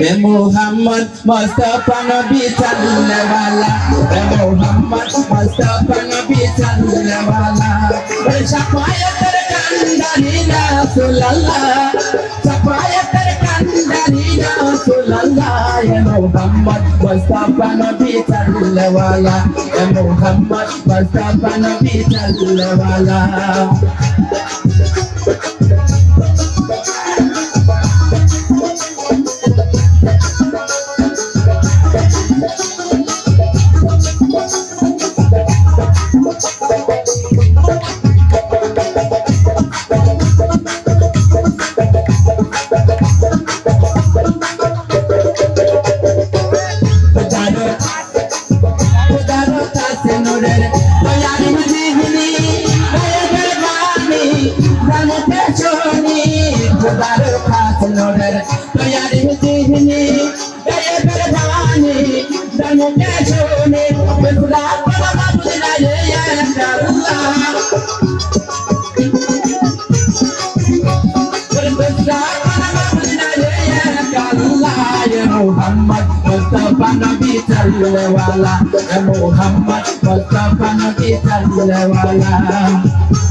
এ মোহাম্মদ, মোস্তফা নবী চাল্লাওয়ালা এ মোহাম্মদ, মোস্তফা নবী চাল্লাওয়ালা এ শাফায়াতের কান্দারি রাসূলুল্লাহ শাফায়াতের কান্দারি রাসূলুল্লাহ এ মোহাম্মদ, মোস্তফা নবী চাল্লাওয়ালা এ মোহাম্মদ, মোস্তফা নবী চাল্লাওয়ালা খুদারো বাণী জানতে শুনি খুদারো কাছে নূরের দয়ারি জিহিনি দয়ার বাণী জানতে শুনি খুদা বাবা বুঝলা ইয়া আল্লাহ Muhammad Mustafa Nabi Sallallahu Muhammad Mustafa Nabi Sallallahu ও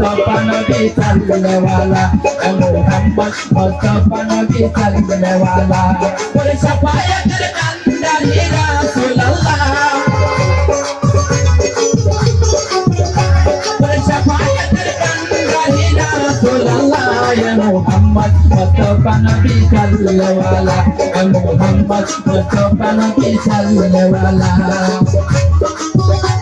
Mustafa Nabi Sallallahu Muhammad Mustafa Nabi Sallallahu Boleh siapa yang terkandali Rasulullah Boleh siapa yang terkandali Rasulullah Ya Muhammad Mustafa Nabi Sallallahu Ya Muhammad Mustafa Nabi Sallallahu গোলাপ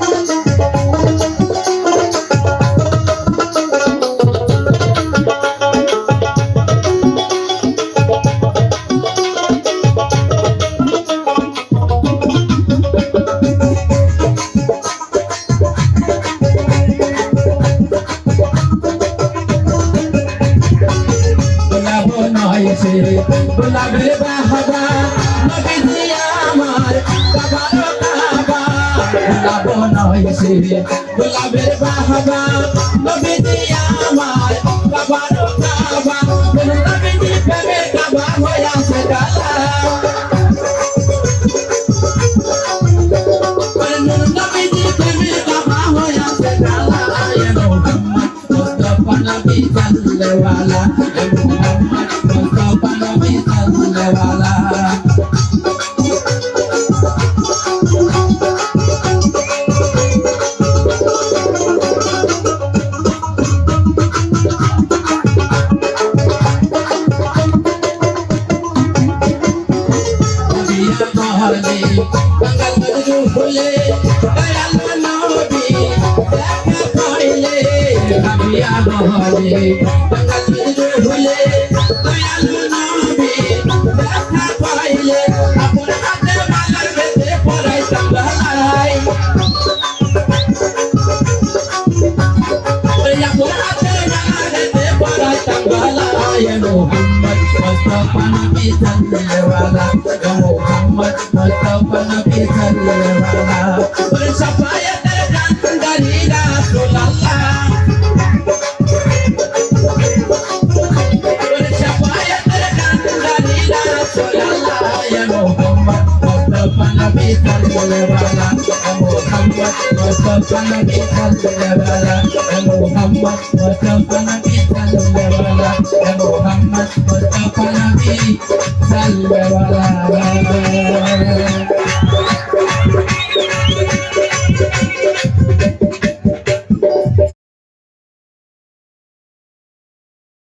নয় সে গোলাপের বাহাবা নবীজি আমার কাবার কাবা গোলাপ নয় সে গোলাপের বাহাবা নবীজি আমার কাবার কাবা কোন নবীজি প্রেমে কাবা হয়ে আসে গালা কোন মহলে বাঙাল মজরু হলে দয়াল নবী দেখা পাইলে বিয়া মহলে বাঙাল মজরু হলে দয়াল নবী দেখা পাইলে আপন হাতে মালার বেঁধে পড়াই সামলাই আপন হাতে মালার বেঁধে পড়াই সামলাই মোহাম্মদ মুস্তাফা নবী সাল্লাল্লাহু আলাইহি মোহাম্মদ মুস্তাফা নবী সাল্লাল্লাহু আলাইহি সাফায়াতের কান্দারি রাসূলুল্লাহ সাফায়াতের কান্দারি রাসূলুল্লাহ ইয়া মোহাম্মদ মুস্তাফা নবী সাল্লাল্লাহু আলাইহি মোহাম্মদ মুস্তাফা নবী সাল্লাল্লাহু আলাইহি মোহাম্মদ মুস্তাফা নবী সাল্লাল্লাহু আলাইহি মোহাম্মদ মুস্তাফা নবী সাল্লাল্লাহু আলাইহি